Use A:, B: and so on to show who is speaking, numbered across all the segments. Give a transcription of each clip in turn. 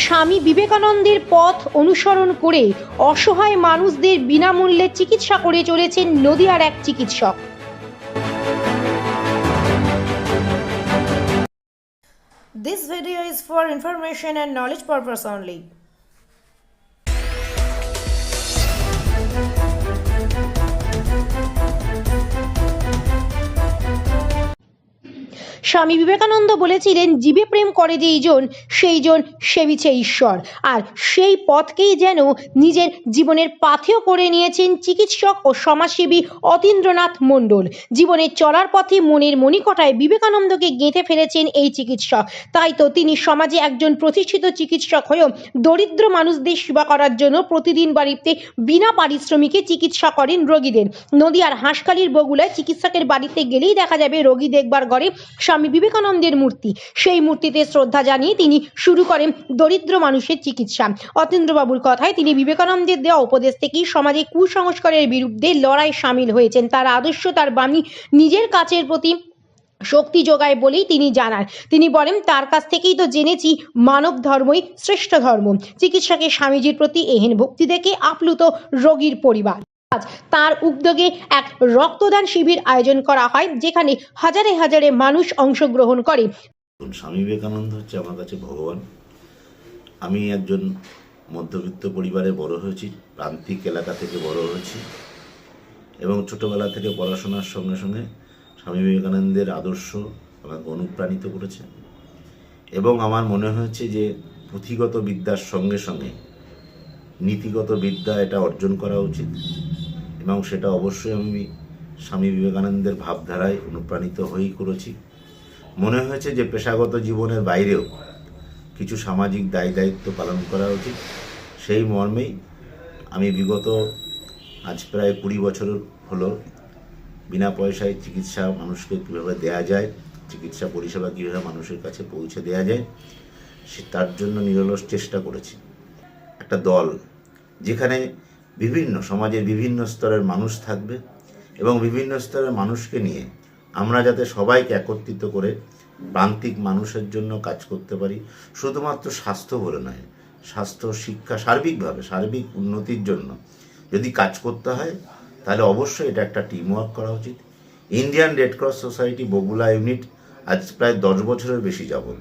A: স্বামী বিবেকানন্দের পথ অনুসরণ করে অসহায় মানুষদের বিনামূল্যে চিকিৎসা করে চলেছেন নদীয়ার এক চিকিৎসক
B: This video is for information and knowledge purpose only.
A: Swami Vivekananda বলেছিলেন, জীবে প্রেম করে যেইজন সেইজন সেবিছে ঈশ্বর। আর সেই পথকেই যেন নিজের জীবনের পাথেয় করে নিয়েছেন চিকিৎসক ও সমাজসেবী অতীন্দ্রনাথ মণ্ডল। জীবনে চলার পথে মনের মণিকটায় বিবেকানন্দকে গেঁথে ফেলেছেন এই চিকিৎসক। তাই তো তিনি সমাজে একজন প্রতিষ্ঠিত চিকিৎসক হয়েও দরিদ্র মানুষদের সেবা করার জন্য প্রতিদিন বাড়িতে বিনা পারিশ্রমিকে চিকিৎসা করেন রোগীদের। নদিয়ার হাঁসখালির বগুলায় চিকিৎসকের বাড়িতে গেলেই দেখা যাবে রোগী দেখবার ঘরে স্বামী বিবেকানন্দের মূর্তি। সেই মূর্তিতে শ্রদ্ধা জানিয়ে তিনি শুরু করেন দরিদ্র মানুষের চিকিৎসা। অতীন্দ্রবাবুর কথায় তিনি বিবেকানন্দের দেওয়া উপদেশ থেকেই সমাজে কুসংস্কারের বিরুদ্ধে লড়াই সামিল হয়েছেন। তার আদর্শ, তার বাণী নিজের কাছের প্রতি শক্তি যোগায় বলেই তিনি জানান। তিনি বলেন, তার কাছ থেকেই তো জেনেছি, মানব ধর্মই শ্রেষ্ঠ ধর্ম। চিকিৎসকের স্বামীজির প্রতি এহেন ভক্তি দেখে আপ্লুত রোগীর পরিবার। আজ তার উদ্যোগে এক রক্তদান শিবির আয়োজন করা হয়, যেখানে হাজারে হাজারে মানুষ অংশগ্রহণ করে।
C: স্বামী বিবেকানন্দ হচ্ছে আমার কাছে ভগবান। আমি একজন মধ্যবিত্ত পরিবারে বড় হয়েছি, প্রান্তিক এলাকা থেকে বড় হয়েছি। এবং ছোটবেলা থেকে পড়াশোনার সঙ্গে সঙ্গে স্বামী বিবেকানন্দের আদর্শ আমাকে অনুপ্রাণিত করেছে। এবং আমার মনে হয়েছে যে পুঁথিগত বিদ্যার সঙ্গে সঙ্গে নীতিগত বিদ্যা এটা অর্জন করা উচিত। এবং সেটা অবশ্যই আমি স্বামী বিবেকানন্দের ভাবধারায় অনুপ্রাণিত হয়েই করেছি। মনে হয়েছে যে পেশাগত জীবনের বাইরেও কিছু সামাজিক দায় দায়িত্ব পালন করা উচিত। সেই মর্মেই আমি বিগত আজ প্রায় কুড়ি বছর হলো বিনা পয়সায় চিকিৎসা মানুষকে কীভাবে দেয়া যায়, চিকিৎসা পরিষেবা কীভাবে মানুষের কাছে পৌঁছে দেয়া যায়, সে তার জন্য নিরলস চেষ্টা করেছি। একটা দল যেখানে বিভিন্ন, সমাজের বিভিন্ন স্তরের মানুষ থাকবে এবং বিভিন্ন স্তরের মানুষকে নিয়ে আমরা যাতে সবাইকে একত্রিত করে প্রান্তিক মানুষের জন্য কাজ করতে পারি, শুধুমাত্র স্বাস্থ্য বলে নয়, স্বাস্থ্য, শিক্ষা সার্বিকভাবে, সার্বিক উন্নতির জন্য যদি কাজ করতে হয়, তাহলে অবশ্যই এটা একটা টিম ওয়ার্ক করা উচিত। Indian red cross society Bogula unit আজ প্রায় দশ বছরের বেশি যাবত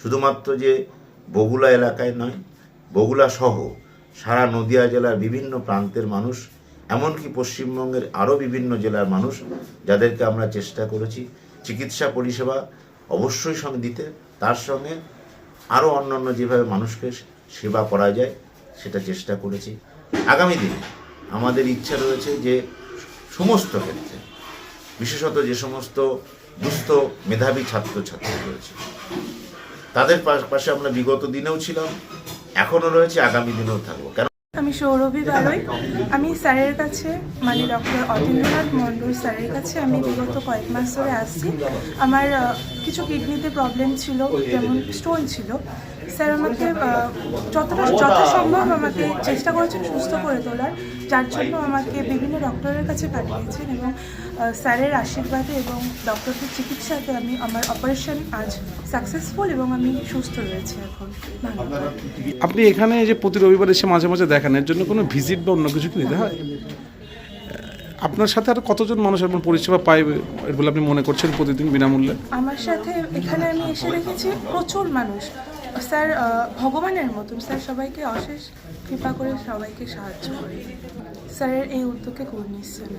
C: শুধুমাত্র যে বগুলা এলাকায় নয়, বগুলা সহ সারা নদিয়া জেলার বিভিন্ন প্রান্তের মানুষ, এমনকি পশ্চিমবঙ্গের আরও বিভিন্ন জেলার মানুষ যাদেরকে আমরা চেষ্টা করেছি চিকিৎসা পরিষেবা অবশ্যই সঙ্গে দিতে। তার সঙ্গে আরও অন্যান্য যেভাবে মানুষকে সেবা করা যায় সেটা চেষ্টা করেছি। আগামী দিনে আমাদের ইচ্ছা রয়েছে যে সমস্ত ক্ষেত্রে, বিশেষত যে সমস্ত দুস্থ মেধাবী ছাত্রছাত্রী রয়েছে, তাদের পাশ- পাশে আমরা বিগত দিনেও ছিলাম এখনও রয়েছে, আগামী দিনেও থাকব। কেন
D: আমি সৌরভী বারই। আমি স্যারের কাছে মানে ডক্টর অতীন্দ্রনাথ মণ্ডল স্যারের কাছে আমি বিগত কয়েক মাস ধরে আসছি। আমার কিছু কিডনিতে প্রবলেম ছিল, যেমন স্টোন ছিল। স্যার, আমাকে যতটা যথাসম্ভব আমাকে চেষ্টা করেছেন সুস্থ করে তোলার। যার জন্য আমাকে বিভিন্ন ডক্টরের কাছে পাঠিয়েছেন এবং স্যারের আশীর্বাদে এবং ডক্টরদের চিকিৎসাতে আমি আমার অপারেশন আজ সাকসেসফুল এবং আমি সুস্থ রয়েছি এখন।
E: আপনি এখানে যে প্রতি রবিবার এসে মাঝে মাঝে দেখানোর জন্য কোনো ভিজিট বা অন্য কিছু কি নিতে হয়? আপনার সাথে আর কতজন মানুষ আপনার পরিষেবা পায় বলে আপনি মনে করছেন প্রতিদিন বিনামূল্যে?
D: আমার সাথে এখানে আমি এসে দেখেছি প্রচুর মানুষ। স্যার ভগবানের মতন। স্যার, সবাইকে অশেষ কৃপা করে সবাইকে সাহায্য করে। স্যারের এই উদ্যোগে খুব নিশ্চয়